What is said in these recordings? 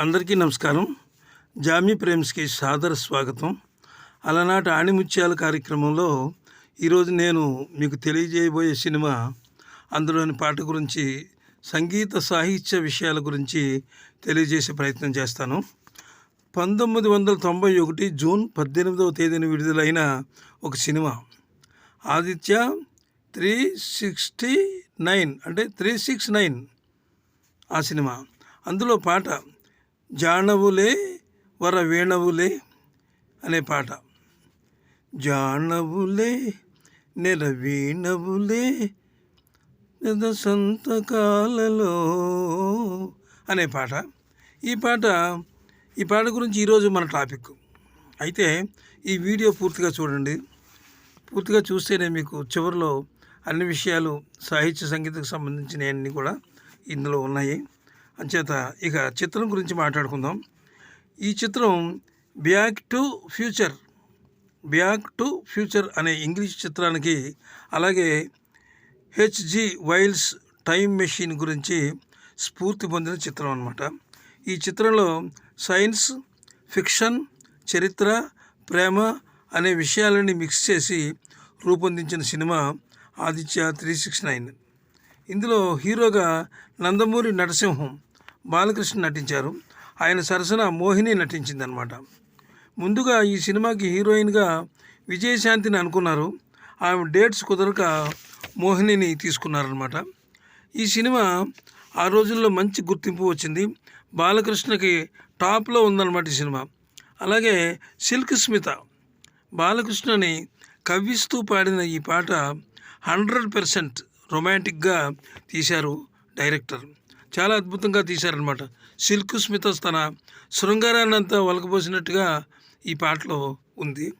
అందరికీ నమస్కారం. జామీ ప్రేమ్స్కి సాదర స్వాగతం. అలనాటి ఆణిముత్యాల కార్యక్రమంలో ఈరోజు నేను మీకు తెలియజేయబోయే సినిమా అందులోని పాట గురించి సంగీత సాహిత్య విషయాల గురించి తెలియజేసే ప్రయత్నం చేస్తాను. పంతొమ్మిది వందల తొంభై ఒకటి జూన్ పద్దెనిమిదవ తేదీన విడుదలైన ఒక cinema. Aditya three sixty nine అంటే త్రీ సిక్స్ నైన్ ఆ సినిమా. అందులో పాట జానవులే వర వేణవులే అనే పాట. జానవులే నెల వీణవులే నిద సంతకాలలో అనే పాట. ఈ పాట ఈ పాట గురించి ఈరోజు మన టాపిక్. అయితే ఈ వీడియో పూర్తిగా చూడండి. పూర్తిగా చూస్తేనే మీకు చివరిలో అన్ని విషయాలు సాహిత్య సంగీతకు సంబంధించినవన్నీ కూడా ఇందులో ఉన్నాయి. అంచేత ఇక చిత్రం గురించి మాట్లాడుకుందాం. ఈ చిత్రం back to future back to future అనే ఇంగ్లీష్ చిత్రానికి అలాగే హెచ్జి వైల్స్ టైం మెషిన్ గురించి స్ఫూర్తి పొందిన చిత్రం అన్నమాట. ఈ చిత్రంలో సైన్స్ ఫిక్షన్ చరిత్ర ప్రేమ అనే విషయాలని మిక్స్ చేసి రూపొందించిన cinema Aditya three six nine. ఇందులో హీరోగా నందమూరి నరసింహం బాలకృష్ణ నటించారు. ఆయన సరసన మోహిని నటించిందనమాట ముందుగా ఈ సినిమాకి హీరోయిన్గా విజయశాంతిని అనుకున్నారు. ఆమె డేట్స్ కుదరక మోహినిని తీసుకున్నారనమాట ఈ సినిమా ఆ రోజుల్లో మంచి గుర్తింపు వచ్చింది. బాలకృష్ణకి టాప్లో ఉందన్నమాట ఈ సినిమా. అలాగే సిల్క్ స్మిత బాలకృష్ణని కవ్విస్తూ పాడిన ఈ పాట హండ్రెడ్ పర్సెంట్ రొమాంటిక్గా తీశారు డైరెక్టర్. చాలా అద్భుతంగా తీశారనమాట సిల్క్ స్మితస్ తన శృంగారాన్నంతా వలకపోసినట్టుగా ఈ పాటలో ఉంది.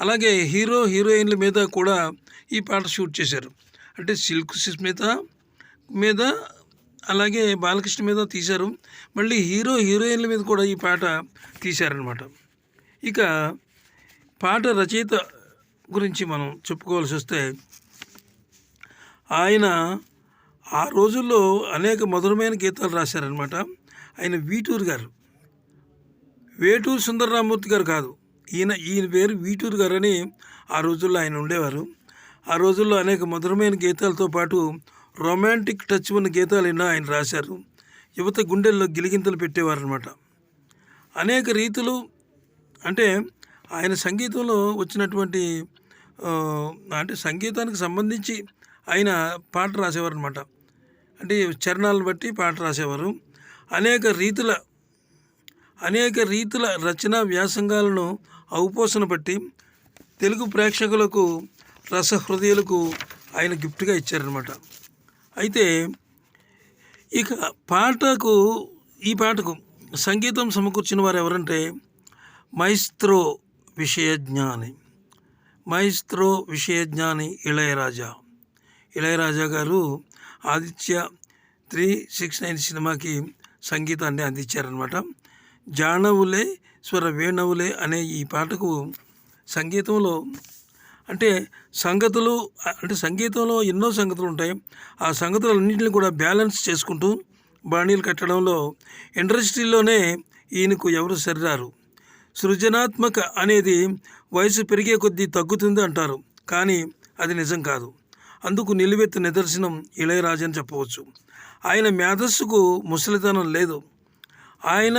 అలాగే హీరో హీరోయిన్ల మీద కూడా ఈ పాట షూట్ చేశారు. అంటే సిల్క్ స్మిత మీద అలాగే బాలకృష్ణ మీద తీశారు. మళ్ళీ హీరో హీరోయిన్ల మీద కూడా ఈ పాట తీశారనమాట ఇక పాట రచయిత గురించి మనం చెప్పుకోవాల్సి వస్తే ఆయన ఆ రోజుల్లో అనేక మధురమైన గీతాలు రాశారనమాట ఆయన వీటూరు గారు. వేటూరు సుందరరామూర్తి గారు కాదు. ఈయన ఈయన పేరు వీటూరు గారు అని ఆ రోజుల్లో ఆయన ఉండేవారు. ఆ రోజుల్లో అనేక మధురమైన గీతాలతో పాటు రొమాంటిక్ టచ్ ఉన్న గీతాలు ఎన్నో ఆయన రాశారు. యువత గుండెల్లో గిలిగింతలు పెట్టేవారనమాట అనేక రీతులు అంటే ఆయన సంగీతంలో వచ్చినటువంటి అంటే సంగీతానికి సంబంధించి ఆయన పాట రాసేవారు అనమాట అంటే చరణాలను బట్టి పాట రాసేవారు. అనేక రీతుల అనేక రీతుల రచన వ్యాసంగాలను ఔపోసన బట్టి తెలుగు ప్రేక్షకులకు రసహృదయులకు ఆయన గిఫ్ట్గా ఇచ్చారనమాట అయితే ఇక పాటకు ఈ పాటకు సంగీతం సమకూర్చిన వారు ఎవరంటే మైస్త్రో విషయజ్ఞాని. మైస్త్రో విషయజ్ఞాని ఇళయరాజా. ఇళయరాజా గారు ఆదిత్య త్రీ సిక్స్ నైన్ సినిమాకి సంగీతాన్ని అందించారనమాట జానవులే స్వర వేణవులే అనే ఈ పాటకు సంగీతంలో అంటే సంగతులు అంటే సంగీతంలో ఎన్నో సంగతులు ఉంటాయి. ఆ సంగతులన్నింటినీ కూడా బ్యాలెన్స్ చేసుకుంటూ బాణీలు కట్టడంలో ఇండస్ట్రీలోనే ఈయనకు ఎవరు సరిరారు? సృజనాత్మక అనేది వయసు పెరిగే కొద్దీ తగ్గుతుంది అంటారు. కానీ అది నిజం కాదు. అందుకు నిలువెత్తు నిదర్శనం ఇళయరాజు అని చెప్పవచ్చు. ఆయన మేధస్సుకు ముసలితనం లేదు. ఆయన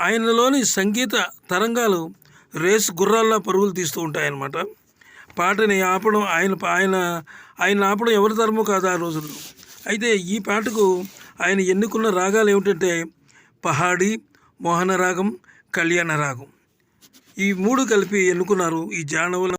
ఆయనలోని సంగీత తరంగాలు రేసు గుర్రాల్లో పరుగులు తీస్తూ ఉంటాయన్నమాట. పాటని ఆపడం ఆయన ఆయన ఆయన ఆపడం ఎవరి తరము కాదు ఆ రోజుల్లో. అయితే ఈ పాటకు ఆయన ఎన్నుకున్న రాగాలు ఏమిటంటే పహాడి మోహన రాగం కళ్యాణ రాగం ఈ మూడు కలిపి ఎన్నుకున్నారు ఈ జానవుల